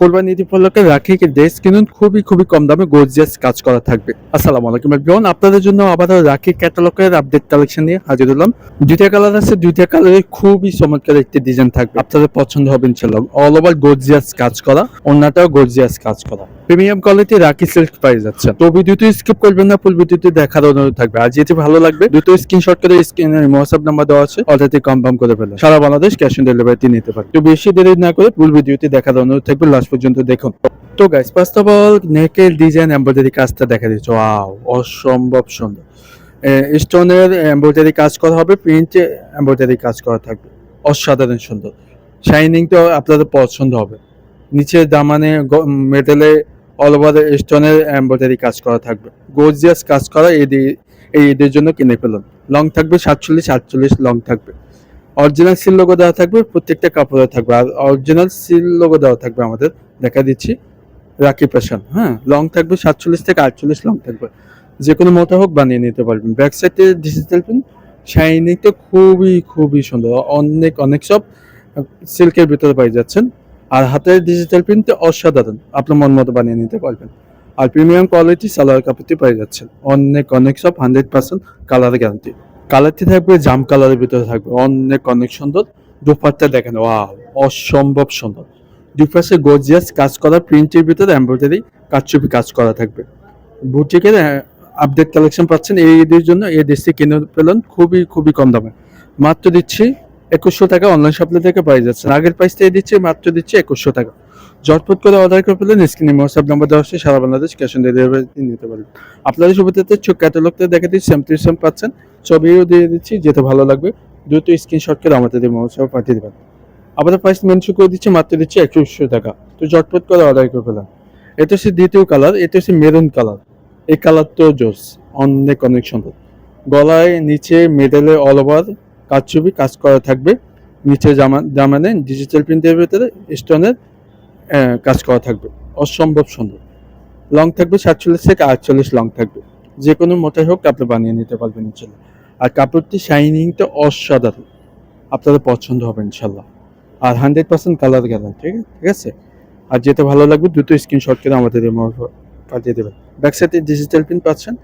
কোরবানি ঈদ উপলক্ষে রাখি ড্রেস কিনুন, খুবই খুবই কম দামে গর্জিয়াস কাজ করা থাকবে। আসসালামু আলাইকুম এভরিওয়ান আপনাদের জন্য আবারও রাখি ক্যাটালগের আপডেট কালেকশন নিয়ে হাজির হলাম। দুইটা কালার আছে, দুইটা কালারে খুবই চমৎকার একটি ডিজাইন থাকবে। আপনাদের পছন্দ হবে ইনশাল্লাহ অল ওভার গর্জিয়াস কাজ করা, অন্যটাও গর্জিয়াস কাজ করা। প্রিমিয়াম কোয়ালিটি রাখি সিল্ক পাই যাচ্ছে তো ভিডিওটি স্কিপ করবেন না ফুল ভিডিওটি দেখার অনুরোধ থাকবে। আর যেটি ভালো লাগবে, দুটো স্ক্রিনশট করে স্ক্রিনে হোয়াটসঅ্যাপ নাম্বার দেওয়া আছে অলরেডি কনফার্ম করে ফেলে সারা বাংলাদেশ ক্যাশ অন ডেলিভারিতে নিতে পারে তো বেশি দেরি না করে ফুল ভিডিওটি দেখার অনুরোধ থাকবে। লাস্ট পর্যন্ত দেখুন। তো গাইস ফার্স্ট অফ অল নেকের ডিজাইন এমব্রয়ডারি কাজটা দেখা দিচ্ছে। ওয়াও অসম্ভব সুন্দর। স্টোনের এমব্রয়ডারি কাজ করা হবে প্রিন্টে এমব্রয়ডারি কাজ করা থাকবে। অসাধারণ সুন্দর। শাইনিং তো আপনাদের পছন্দ হবে। নিচে দামানে মেটেলে অল ওভার স্টোনের এমব্রয়ডারি কাজ করা থাকবে। গর্জিয়াস কাজ করা, এই এই ঈদের জন্য কিনে ফেলুন। লং থাকবে, সাতচল্লিশ, আটচল্লিশ লং থাকবে। অরিজিনাল সিল লোগো দেওয়া থাকবে, প্রত্যেকটা কাপড়ে থাকবে। আর অরিজিনাল সিল লোগো দেওয়া থাকবে আমাদের। দেখা দিচ্ছি। রাখি ফ্যাশন হ্যাঁ লং থাকবে, সাতচল্লিশ থেকে আটচল্লিশ লং থাকবে। যে কোনো মোটা হোক বানিয়ে নিতে পারবেন। ব্যাক সাইডে ডিজিটাল প্রিন্ট শাইনিংটা খুবই খুবই সুন্দর। অনেক অনেক সব সিল্কের ভিতরে পাই যাচ্ছেন। আর হাতের ডিজিটাল প্রিন্টে অসাধারণ। আপনার মন মতো বানিয়ে নিতে পারবেন। আর প্রিমিয়াম কোয়ালিটি সালোয়ার কাপড়টি পেয়ে যাচ্ছেন। অনেক অনেক সব হান্ড্রেড পার্সেন্ট কালার গ্যারান্টি কালারটি থাকবে, জাম কালারের ভিতরে থাকবে। অনেক অনেক সুন্দর। দুপাটটা দেখেন, ওয়াও, অসম্ভব সুন্দর। দুপাশে গর্জিয়াস কাজ করা, প্রিন্টের ভিতরে এমব্রয়ডারি কারচুপি কাজ করা থাকবে। বুটিকের আপডেট কালেকশন পাচ্ছেন এই ঈদের জন্য। এই দেশটি কিনে পেলেন খুবই খুবই কম দামে। মাত্র দিচ্ছি একুশশো টাকা অনলাইন শপিং থেকে পেয়ে যাচ্ছে। আগের প্রাইস থেকে দিচ্ছি, মাত্র দিচ্ছি একুশশো টাকা। জটপট করে অর্ডার করে পেলেন স্ক্রিনে হোয়াটসঅ্যাপ নাম্বার দেওয়া আছে সারা বাংলাদেশ ক্যাশ অন ডেলিভারি নিতে পারেন আপনাদের সুবিধাতে চোখ ক্যাটালগটা দেখে দিচ্ছি সেম টু সেম পাচ্ছেন। ছবিও দিয়ে দিচ্ছি যেটা ভালো লাগবে। দ্রুত স্ক্রিনশট করে আমাদের হোয়াটসঅ্যাপ পাঠিয়ে দেবেন। আমাদের প্রাইস মেনশন করে দিচ্ছি, মাত্র দিচ্ছি একুশশো টাকা। তো জটপট করে অর্ডার করে পেলাম এটা হচ্ছে দ্বিতীয় কালার এটা হচ্ছে মেরুন কালার এই কালার তো জোস, অনেক অনেক সুন্দর। গলায় নিচে মেডেলে অল ওভার কাজ ছবি, কাজ করা থাকবে। নিচে জামা জামানে ডিজিটাল প্রিন্টের ভিতরে স্টোনের কাজ করা থাকবে। অসম্ভব সুন্দর। লং থাকবে সাতচল্লিশ থেকে আটচল্লিশ লং থাকবে। যে কোনো মোটাই হোক, আপনি বানিয়ে নিতে পারবেন ইনশাল্লাহ। আর কাপড়টি শাইনিংটা অসাধারণ। আপনাদের পছন্দ হবে ইনশাল্লাহ। আর হান্ড্রেড পার্সেন্ট কালার গেলেন ঠিক আছে? ঠিক আছে? আর যেটা ভালো লাগবে দুটো স্ক্রিনশট করে আমাদের পাঠিয়ে দেবেন। ব্যাক সাইডে ডিজিটাল প্রিন্ট পাচ্ছেন।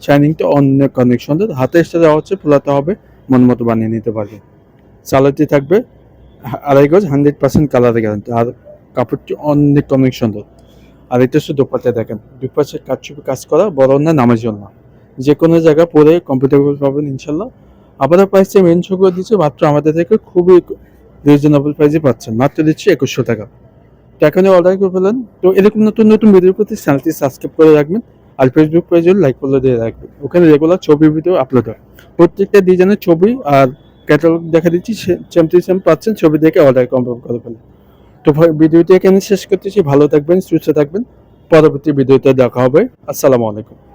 শাইনিংটা অনেক অনেক সুন্দর হাতে এসে দেওয়া হচ্ছে, ফোলাতে হবে মন মতো বানিয়ে নিতে পারবেন। সালাডটি থাকবে আড়াই গজ, হান্ড্রেড পার্সেন্ট কালার গ্যারান্টি। আর কাপড়টি অনেক অনেক সুন্দর। আর এটা হচ্ছে দুপাটে দেখেন। দুপাশে কাজচুপি কাজ করা, বড় না নামের জন্য। যে কোনো জায়গা পরে কমফোর্টেবল পাবেন ইনশাল্লাহ আবার প্রাইসে মেনশো করে দিচ্ছে মাত্র আমাদের থেকে খুবই রিজনেবল প্রাইসে পাচ্ছেন। মাত্র দিচ্ছে একুশশো টাকা। তো এখানে অর্ডার করে ফেলেন। তো এরকম নতুন নতুন ভিডিওর প্রতি চ্যানেলটি সাবস্ক্রাইব করে রাখবেন। আর ফেসবুক পেজে লাইক ফলো দিয়ে রাখবেন। ওখানে রেগুলার ছবি ভিডিও আপলোড হয়। প্রত্যেকটা ডিজাইনের ছবি আর ক্যাটালগ দেখা দিচ্ছি সেম টু সেম পাচ্ছেন, ছবি দেখে অর্ডার কনফার্ম করে ফেলেন। তো ভিডিওটি এখানে শেষ করতেছি। ভালো থাকবেন, সুস্থ থাকবেন। পরবর্তী ভিডিওতে দেখা হবে। আসসালামু আলাইকুম।